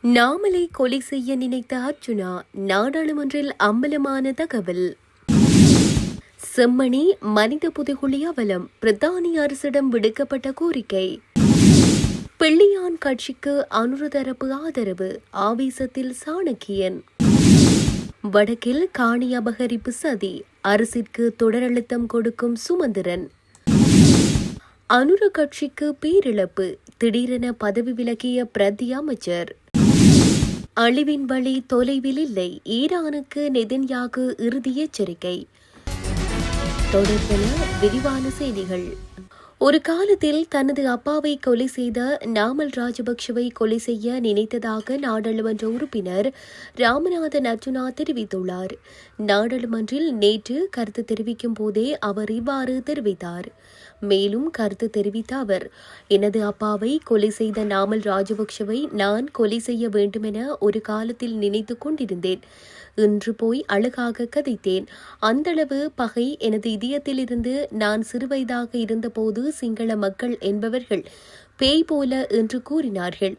நாமலை கொலை செய்ய நினைத்த அர்ஜுனா நாடாளுமன்றில் அம்பலமான தகவல். செம்மணி மனித புதைகுழி அவலம் பிரதானி அரசிடம் விடுக்கப்பட்ட கோரிக்கை. பிள்ளையான் கட்சிக்கு அனுரதரப்பு ஆதரவு ஆவேசத்தில் சாணக்கியன். வடக்கில் காணி அபகரிப்பு சதி அரசிற்கு தொடரழுத்தம் கொடுக்கும் சுமந்திரன். அனுர கட்சிக்கு பேரிழப்பு திடீரென பதவி விலகிய பிரதி அமைச்சர். அழிவின் வழி தொலைவில் இல்லை. ஈரானுக்கு நெதன்யாகு இறுதி எச்சரிக்கை. தொடர்பென விரிவான செய்திகள். ஒரு காலத்தில் தனது அப்பாவை கொலை செய்த நாமல் ராஜபக்ஷவை கொலை செய்ய நினைத்ததாக நாடாளுமன்ற உறுப்பினர் ராமநாதன் அர்ஜுனா தெரிவித்துள்ளார். நாடாளுமன்றில் நேற்று கருத்து தெரிவிக்கும் போதே அவர் இவ்வாறு தெரிவித்தார். மேலும் கருத்து தெரிவித்த அவர் எனது அப்பாவை கொலை செய்த நாமல் ராஜபக்ஷவை நான் கொலை செய்ய வேண்டுமென ஒரு காலத்தில் நினைத்து கொண்டிருந்தேன். இன்று போய் அழகாக கதைத்தேன். அந்தளவு பகை எனது இதயத்திலிருந்து நான் சிறுவயதாக இருந்தபோது சிங்கள மக்கள் என்பவர்கள் பேய் போல என்று கூறினார்கள்.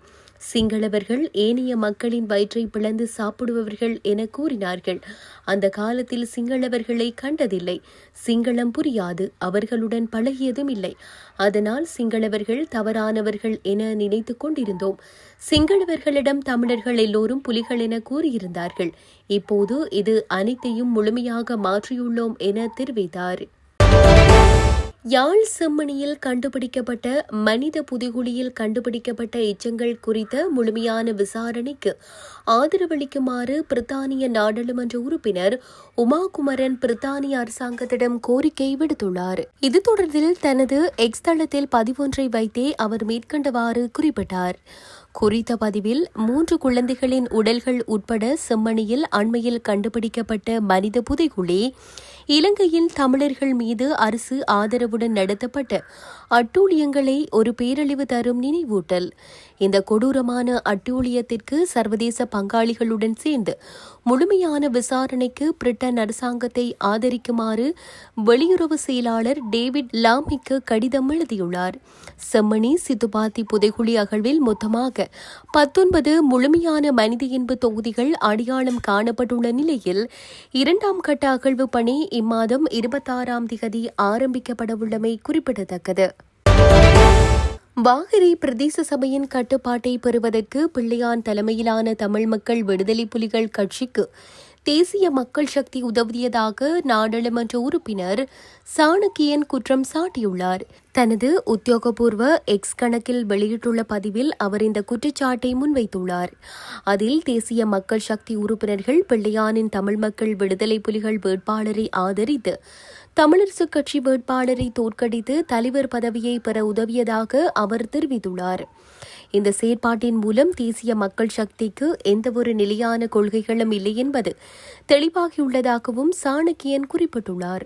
சிங்களவர்கள் ஏனைய மக்களின் வயிற்றை பிளந்து சாப்பிடுபவர்கள் என கூறினார்கள். அந்த காலத்தில் சிங்களவர்களை கண்டதில்லை. சிங்களம் புரியாது. அவர்களுடன் பழகியதும் இல்லை. அதனால் சிங்களவர்கள் தவறானவர்கள் என நினைத்து கொண்டிருந்தோம். சிங்களவர்களிடம் தமிழர்கள் எல்லோரும் புலிகள் என கூறியிருந்தார்கள். இப்போது இது அனைத்தையும் முழுமையாக மாற்றியுள்ளோம் என தெரிவித்தார். யாழ் செம்மணியில் கண்டுபிடிக்கப்பட்ட மனித புதுகுழியில் கண்டுபிடிக்கப்பட்ட எச்சங்கள் குறித்த முழுமையான விசாரணைக்கு ஆதரவளிக்குமாறு பிரித்தானிய நாடாளுமன்ற உறுப்பினர் உமாகுமரன் பிரித்தானிய அரசாங்கத்திடம் கோரிக்கை விடுத்துள்ளார். இது தொடர்பில் தனது எக்ஸ் தளத்தில் பதிவொன்றை வைத்தே அவர் மேற்கண்டவாறு குறிப்பிட்டார். குறித்த பதிவில் மூன்று குழந்தைகளின் உடல்கள் உட்பட செம்மணியில் அண்மையில் கண்டுபிடிக்கப்பட்ட மனித புதைகுழி இலங்கையில் தமிழர்கள் மீது அரசு ஆதரவுடன் நடத்தப்பட்ட அட்டூழியங்களை ஒரு பேரழிவு தரும் நினைவூட்டல். இந்த கொடூரமான அட்டூழியத்திற்கு சர்வதேச பங்காளிகளுடன் சேர்ந்து முழுமையான விசாரணைக்கு பிரிட்டன் அரசாங்கத்தை ஆதரிக்குமாறு வெளியுறவு செயலாளர் டேவிட் லாமிக்கு கடிதம் எழுதியுள்ளார். செம்மணி சித்துபாத்தி புதைகுழி அகழ்வில் மொத்தமாக பத்தொன்பது முழுமையான மனித இன்பு தொகுதிகள் அடையாளம் காணப்பட்டுள்ள நிலையில் இரண்டாம் கட்ட அகழ்வு பணி இம்மாதம் இருபத்தாறாம் திகதி ஆரம்பிக்கப்படவுள்ளமை குறிப்பிடத்தக்கது. வாகரை பிரதேச சபையின் கட்டுப்பாட்டை பெறுவதற்கு பிள்ளையான் தலைமையிலான தமிழ் மக்கள் விடுதலை புலிகள் கட்சிக்கு தேசிய மக்கள் சக்தி உதவியதாக நாடாளுமன்ற உறுப்பினர் சாணக்கியன் குற்றம் சாட்டியுள்ளார். தனது உத்தியோகபூர்வ எக்ஸ் கணக்கில் வெளியிட்டுள்ள பதிவில் அவர் இந்த குற்றச்சாட்டை முன்வைத்துள்ளார். அதில் தேசிய மக்கள் சக்தி உறுப்பினர்கள் பிள்ளையானின் தமிழ் மக்கள் விடுதலை புலிகள் வேட்பாளரை ஆதரித்து தமிழரசு கட்சி வேட்பாளரை தோற்கடித்து தலைவர் பதவியை பெற உதவியதாக அவர் தெரிவித்துள்ளார். இந்த செயற்பாட்டின் மூலம் தேசிய மக்கள் சக்திக்கு எந்தவொரு நிலையான கொள்கைகளும் இல்லை என்பது தெளிவாகியுள்ளதாகவும் சாணக்கியன் குறிப்பிட்டுள்ளார்.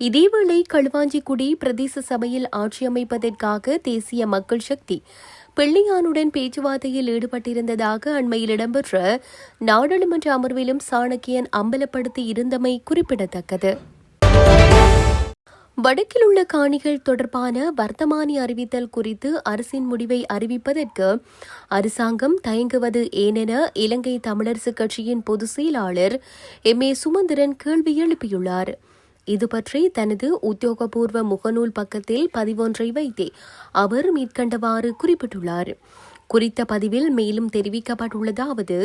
இதேவேளை களுவாஞ்சிக்குடி பிரதேச சபையில் ஆட்சி அமைப்பதற்காக தேசிய மக்கள் சக்தி பிள்ளையானுடன் பேச்சுவார்த்தையில் ஈடுபட்டிருந்ததாக அண்மையில் இடம்பெற்ற நாடாளுமன்ற அமர்விலும் சாணக்கியன் அம்பலப்படுத்தி இருந்தமை குறிப்பிடத்தக்கது. வடக்கில் உள்ள காணிகள் தொடர்பான வர்த்தமானி அறிவித்தல் குறித்து அரசின் முடிவை அறிவிப்பதற்கு அரசாங்கம் தயங்குவது ஏனென இலங்கை தமிழரசு கட்சியின் பொதுச் செயலாளர் எம். ஏ. சுமந்திரன் கேள்வி எழுப்பியுள்ளார். இது பற்றி தனது உத்தியோகபூர்வ முகநூல் பக்கத்தில் பதிவொன்றை வைத்தே அவர் மேற்கண்டவாறு குறிப்பிட்டுள்ளார். குறித்த பதிவில் மேலும் தெரிவிக்கப்பட்டுள்ளதாவது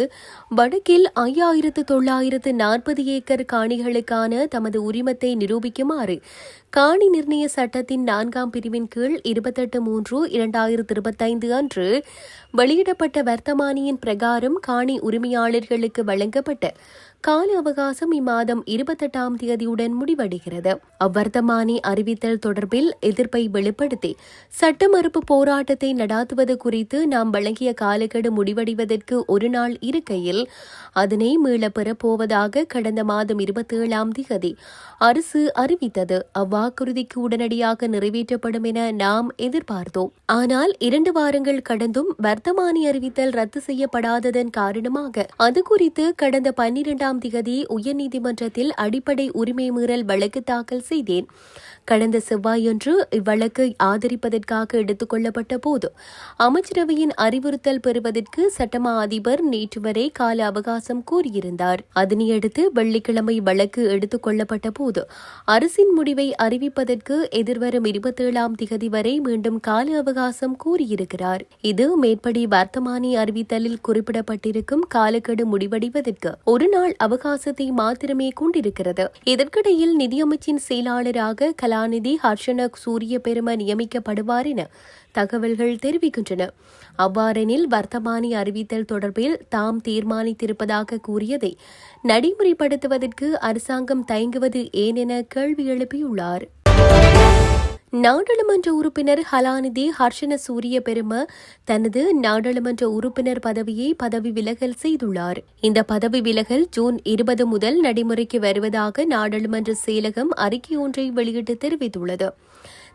வடக்கில் ஐயாயிரத்து தொள்ளாயிரத்து நாற்பது ஏக்கர் காணிகளுக்கான தமது உரிமத்தை நிரூபிக்குமாறு காணி நிர்ணய சட்டத்தின் நான்காம் பிரிவின் கீழ் இருபத்தெட்டு மூன்று இரண்டாயிரத்து இருபத்தைந்து அன்று வெளியிடப்பட்ட வர்த்தமானியின் பிரகாரம் காணி உரிமையாளர்களுக்கு வழங்கப்பட்ட கால அவகாசம் இம்மாதம் இருபத்தெட்டாம் தேதியுடன் முடிவடைகிறது. அவ்வர்த்தமானி அறிவித்தல் தொடர்பில் எதிர்ப்பை வெளிப்படுத்தி சட்ட மறுப்பு போராட்டத்தை நடாத்துவது குறித்து நாம் வழங்கிய காலக்கெடு முடிவடைவதற்கு ஒரு நாள் இருக்கையில் அதனை மீளப்பெறப் பெறப்போவதாக கடந்த மாதம் இருபத்தி ஏழாம் தேதி அரசு அறிவித்தது. அவ்வாக்குறுதிக்கு உடனடியாக நிறைவேற்றப்படும் என நாம் எதிர்பார்த்தோம். ஆனால் இரண்டு வாரங்கள் கடந்தும் வர்த்தமானி அறிவித்தல் ரத்து செய்யப்படாததன் காரணமாக அது குறித்து கடந்த பன்னிரெண்டாம் திகதி உயர்நீதிமன்றத்தில் அடிப்படை உரிமை மீறல் வழக்கு தாக்கல் செய்தேன். கடந்த செவ்வாயன்று இவ்வழக்கை ஆதரிப்பதற்காக எடுத்துக் கொள்ளப்பட்ட போது அமைச்சரவையின் அறிவுறுத்தல் பெறுவதற்கு சட்டமா அதிபர் நேற்று வரை கால அவகாசம் கூறியிருந்தார் அதனையடுத்து வெள்ளிக்கிழமை வழக்கு எடுத்துக் கொள்ளப்பட்ட போது அரசின் முடிவை அறிவிப்பதற்கு எதிர்வரும் இருபத்தேழாம் திகதி வரை மீண்டும் கால அவகாசம் கூறியிருக்கிறார் இது மேற்படி வர்த்தமானி அறிவித்தலில் குறிப்பிடப்பட்டிருக்கும் காலக்கெடு முடிவடைவதற்கு ஒரு நாள் அவகாசத்தை மாத்திரமே கொண்டிருக்கிறது. இதற்கிடையில் நிதியமைச்சின் செயலாளராக கலாநிதி ஹர்ஷன சூரிய பெரும நியமிக்கப்படுவார் என தகவல்கள் தெரிவிக்கின்றன. அவ்வாறெனில் வர்த்தமானி அறிவித்தல் தொடர்பில் தாம் தீர்மானித்திருப்பதாக கூறியதை நடைமுறைப்படுத்துவதற்கு அரசாங்கம் தயங்குவது ஏன் என கேள்வி எழுப்பியுள்ளார். நாடாளுமன்ற உறுப்பினர் ஹலாநிதி ஹர்ஷன சூரிய பெரும தனது நாடாளுமன்ற உறுப்பினர் பதவியை பதவி விலகல் செய்துள்ளார். இந்த பதவி விலகல் ஜூன் இருபது முதல் நடைமுறைக்கு வருவதாக நாடாளுமன்ற செயலகம் அறிக்கை ஒன்றை வெளியிட்டு தெரிவித்துள்ளது.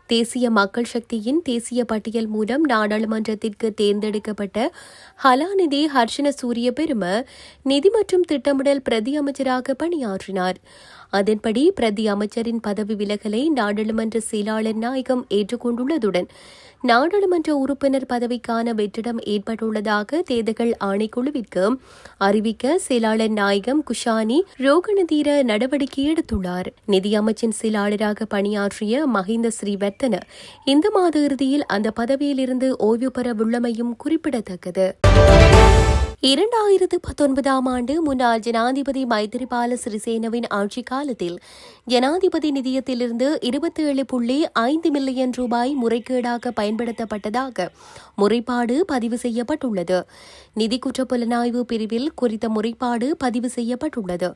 தேசிய மக்கள் சக்தியின் தேசிய பட்டியல் மூலம் நாடாளுமன்றத்திற்கு தேர்ந்தெடுக்கப்பட்ட ஹலாநிதி ஹர்ஷன சூரிய பெரும நிதி மற்றும் திட்டமிடல் பிரதி அமைச்சராக பணியாற்றினார். அதன்படி பிரதி அமைச்சரின் பதவி விலகலை நாடாளுமன்ற செயலாளர் நாயகம் ஏற்றுக்கொண்டுள்ளதுடன் நாடாளுமன்ற உறுப்பினர் பதவிக்கான வெற்றிடம் ஏற்பட்டுள்ளதாக தேர்தல்கள் ஆணைக்குழுவிற்கு அறிவிக்க செயலாளர் நாயகம் குஷானி ரோகணதீர நடவடிக்கை எடுத்துள்ளார். நிதியமைச்சின் செயலாளராக பணியாற்றிய மஹிந்த ஸ்ரீவர்த்தன இந்த மாத இறுதியில் அந்த பதவியிலிருந்து ஓய்வு பெறவுள்ளமையும் குறிப்பிடத்தக்கது. இரண்டாயிரத்து பத்தொன்பதாம் ஆண்டு முன்னாள் ஜனாதிபதி மைத்திரிபால சிறிசேனவின் ஆட்சி காலத்தில் ஜனாதிபதி நிதியத்திலிருந்து இருபத்தி ஏழு புள்ளி ஐந்து மில்லியன் ரூபாய் முறைகேடாக பயன்படுத்தப்பட்டதாக முறைப்பாடு பதிவு செய்யப்பட்டுள்ளது. நிதி குற்ற புலனாய்வு பிரிவில் குறித்த முறைப்பாடு பதிவு செய்யப்பட்டுள்ளது.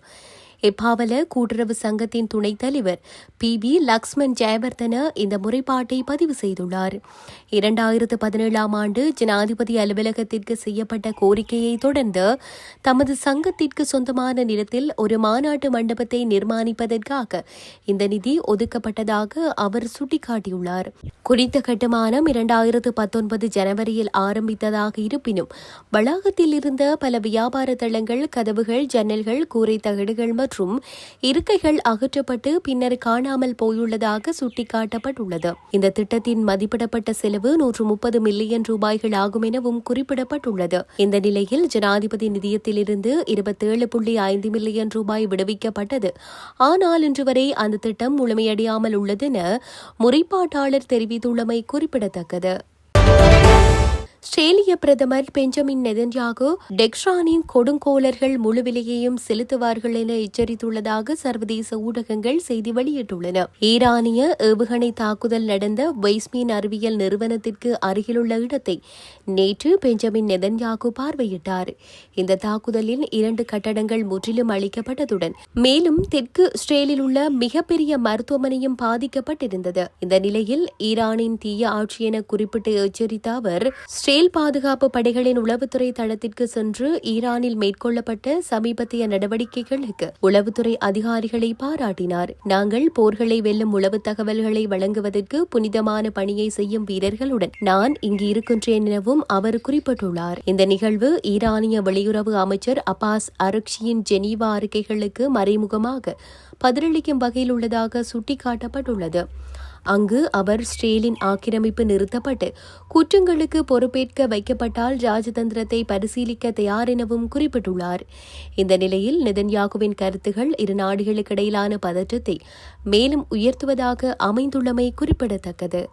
இப்பாவல கூட்டுறவு சங்கத்தின் துணைத் தலைவர் பி. வி. லக்ஷ்மண் ஜெயவர்தன இந்த முறைப்பாட்டை பதிவு செய்துள்ளார். இரண்டாயிரத்து பதினேழாம் ஆண்டு ஜனாதிபதி அலுவலகத்திற்கு செய்யப்பட்ட கோரிக்கையை தொடர்ந்து தமது சங்கத்திற்கு சொந்தமான நிலத்தில் ஒரு மாநாட்டு மண்டபத்தை நிர்மாணிப்பதற்காக இந்த நிதி ஒதுக்கப்பட்டதாக அவர் சுட்டிக்காட்டியுள்ளார். குறித்த கட்டுமானம் இரண்டாயிரத்து பத்தொன்பது ஜனவரியில் ஆரம்பித்ததாக இருப்பினும் வளாகத்தில் இருந்த பல வியாபார தளங்கள் கதவுகள் ஜன்னல்கள் கூரை தகடுகள் மற்றும் இருக்கைகள் அகற்றப்பட்டு பின்னர் காணாமல் போயுள்ளதாக சுட்டிக்காட்டப்பட்டுள்ளது. இந்த திட்டத்தின் மதிப்பிடப்பட்ட செலவு நூற்று முப்பது மில்லியன் ரூபாய்கள் ஆகும் எனவும் குறிப்பிடப்பட்டுள்ளது. இந்த நிலையில் ஜனாதிபதி நிதியத்திலிருந்து இருபத்தேழு புள்ளி ஐந்து மில்லியன் ரூபாய் விடுவிக்கப்பட்டது. ஆனால் இன்று வரை அந்த திட்டம் முழுமையடையாமல் உள்ளதென முறைப்பாட்டாளர் தெரிவித்துள்ளமை குறிப்பிடத்தக்கது. ஆஸ்திரேலிய பிரதமர் பெஞ்சமின் நெதன்யாகு டெக்ஷானின் கொடுங்கோலர்கள் முழு விலையையும் செலுத்துவார்கள் என எச்சரித்துள்ளதாக சர்வதேச ஊடகங்கள் செய்தி வெளியிட்டுள்ளன. ஈரானிய ஏவுகணை தாக்குதல் நடந்த வெய்ஸ்மீன் அறிவியல் நிறுவனத்திற்கு அருகிலுள்ள இடத்தை நேற்று பெஞ்சமின் நெதன்யாகு பார்வையிட்டார். இந்த தாக்குதலில் இரண்டு கட்டடங்கள் முற்றிலும் அளிக்கப்பட்டதுடன் மேலும் தெற்கு இஸ்ரேலில் உள்ள மிகப்பெரிய மருத்துவமனையும் பாதிக்கப்பட்டிருந்தது. இந்த நிலையில் ஈரானின் தீய ஆட்சி என குறிப்பிட்டு எச்சரித்த அவர் ஷேல் பாதுகாப்பு படைகளின் உளவுத்துறை தளத்திற்கு சென்று ஈரானில் மேற்கொள்ளப்பட்ட சமீபத்திய நடவடிக்கைகளுக்கு உளவுத்துறை அதிகாரிகளை பாராட்டினார். நாங்கள் போர்களை வெல்லும் உளவு தகவல்களை வழங்குவதற்கு புனிதமான பணியை செய்யும் வீரர்களுடன் நான் இங்கு இருக்கின்றேன் எனவும் அவர் குறிப்பிட்டுள்ளார். இந்த நிகழ்வு ஈரானிய வெளியுறவு அமைச்சர் அப்பாஸ் அரக்ஷியின் ஜெனீவா அறிக்கைகளுக்கு மறைமுகமாக பதிலளிக்கும் வகையில் உள்ளதாக சுட்டிக்காட்டப்பட்டுள்ளது. அங்கு அவர் ஸ்ரேலின் ஆக்கிரமிப்பு நிறுத்தப்பட்டு குற்றங்களுக்கு பொறுப்பேற்க வைக்கப்பட்டால் ராஜதந்திரத்தை பரிசீலிக்க தயார் எனவும் குறிப்பிட்டுள்ளார். இந்த நிலையில் நெதன்யாகுவின் கருத்துகள் இரு நாடுகளுக்கிடையிலான பதற்றத்தை மேலும் உயர்த்துவதாக அமைந்துள்ளமை குறிப்பிடத்தக்கது.